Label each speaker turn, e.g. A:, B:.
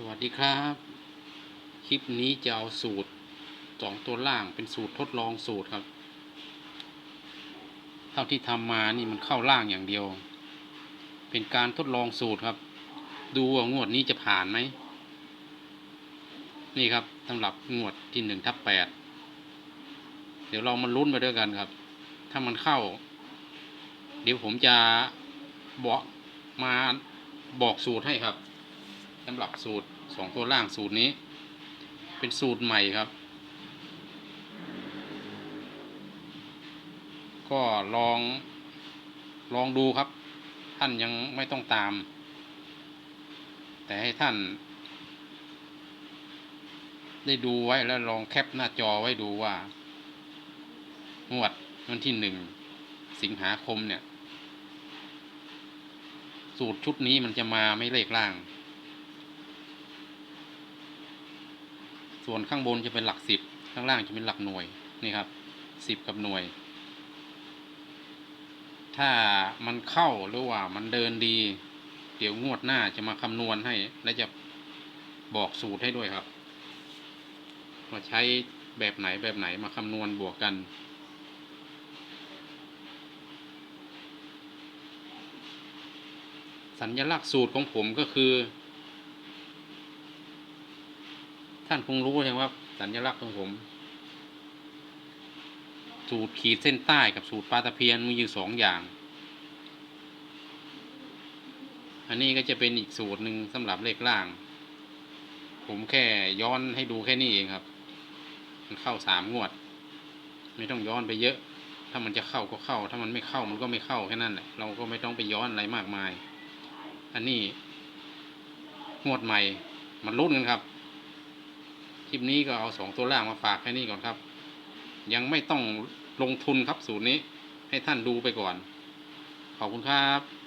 A: สวัสดีครับ คลิปนี้จะเอาสูตรสองตัวล่างเป็นสูตรทดลองสูตรครับ เท่าที่ทำมานี่มันเข้าล่างอย่างเดียว เป็นการทดลองสูตรครับ ดูว่างวดนี้จะผ่านไหม นี่ครับสำหรับงวดที่หนึ่งทับแปดเดี๋ยวเรามาลุ้นไปด้วยกันครับ ถ้ามันเข้า เดี๋ยวผมจะบอกมาบอกสูตรให้ครับ สำหรับสูตรสองตัวล่างสูตรนี้ เป็นสูตรใหม่ครับ ก็ลองลองดูครับ ท่านยังไม่ต้องตาม แต่ให้ท่าน ได้ดูไว้แล้วลองแคปหน้าจอไว้ดูว่างวดวันที่หนึ่งสิงหาคมเนี่ย สูตรชุดนี้มันจะมาไม่เลขล่าง ส่วนข้างบนจะเป็นหลักสิบข้างล่างจะเป็นหลักหน่วยนี่ครับสิบกับหน่วย ถ้ามันเข้าหรือว่ามันเดินดี เดี๋ยวงวดหน้าจะมาคำนวณให้ และจะบอกสูตรให้ด้วยครับว่าใช้แบบไหนแบบไหนมาคำนวณบวกกันสัญลักษณ์สูตรของผมก็คือ ท่านคงรู้ใช่ไหมว่าสัญลักษณ์ของผม สูตรขีดเส้นใต้กับสูตรปลาตะเพียนมีอยู่สองอย่าง อันนี้ก็จะเป็นอีกสูตรหนึ่งสำหรับเลขล่าง ผมแค่ย้อนให้ดูแค่นี้เองครับ มันเข้าสามงวด ไม่ต้องย้อนไปเยอะ ถ้ามันจะเข้าก็เข้า ถ้ามันไม่เข้ามันก็ไม่เข้าแค่นั้นแหละเราก็ไม่ต้องไปย้อนอะไรมากมาย อันนี้งวดใหม่มันรุ่นกันครับ คลิปนี้ก็เอาสองตัวล่างมาฝากแค่นี้ก่อนครับ ยังไม่ต้องลงทุนครับสูตรนี้ให้ท่านดูไปก่อน ขอบคุณครับ